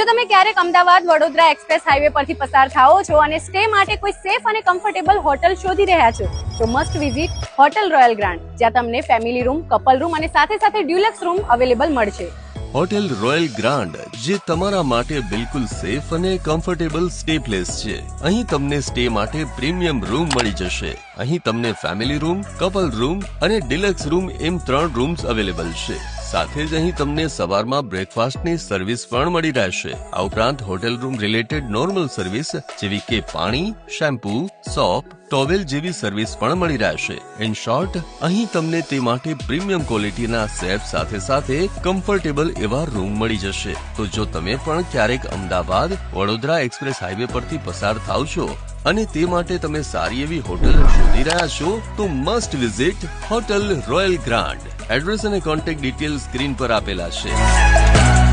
જો તમે ક્યારેક અમદાવાદ વડોદરા એક્સપ્રેસ હાઈવે પરથી પસાર થાઓ છો અને સ્ટે માટે કોઈ સેફ અને કમ્ફર્ટેબલ હોટલ શોધી રહ્યા છો, તો must visit hotel royal grand, જ્યાં તમને ફેમિલી રૂમ, કપલ રૂમ અને સાથે સાથે ડ્યુલક્સ રૂમ અવેલેબલ મળશે. હોટેલ રોયલ ગ્રાન્ડ, જે તમારા માટે બિલકુલ સેફ અને કમ્ફર્ટેબલ સ્ટે પ્લેસ છે. અહીં તમને સ્ટે માટે પ્રીમિયમ રૂમ મળી જશે. અહીં તમને ફેમિલી રૂમ, કપલ રૂમ અને ડિલક્સ રૂમ એમ ત્રણ રૂમ્સ અવેલેબલ છે. સાથે જ અહીં તમને સવારમાં બ્રેકફાસ્ટની સર્વિસ પણ મળી રહેશે. આ ઉપરાંત hotel room related normal service જેવી કે પાણી શેમ્પૂ સોપ ટોવેલ જેવી સર્વિસ પણ મળી રહેશે. ઇન શોર્ટ અહીં તમને તે માટે પ્રીમિયમ ક્વોલિટીના સેફ સાથે સાથે કમ્ફર્ટેબલ એવા રૂમ મળી જશે. તો જો તમે પણ ક્યારેક અમદાવાદ, વડોદરા એક્સપ્રેસ હાઈવે પરથી પસાર થાવ છો અને તે માટે તમે સારી એવી હોટલ શોધી રહ્યા છો તો must visit hotel royal grand. Address અને કોન્ટેક્ટ ડિટેલ સ્ક્રીન પર આપેલા છે.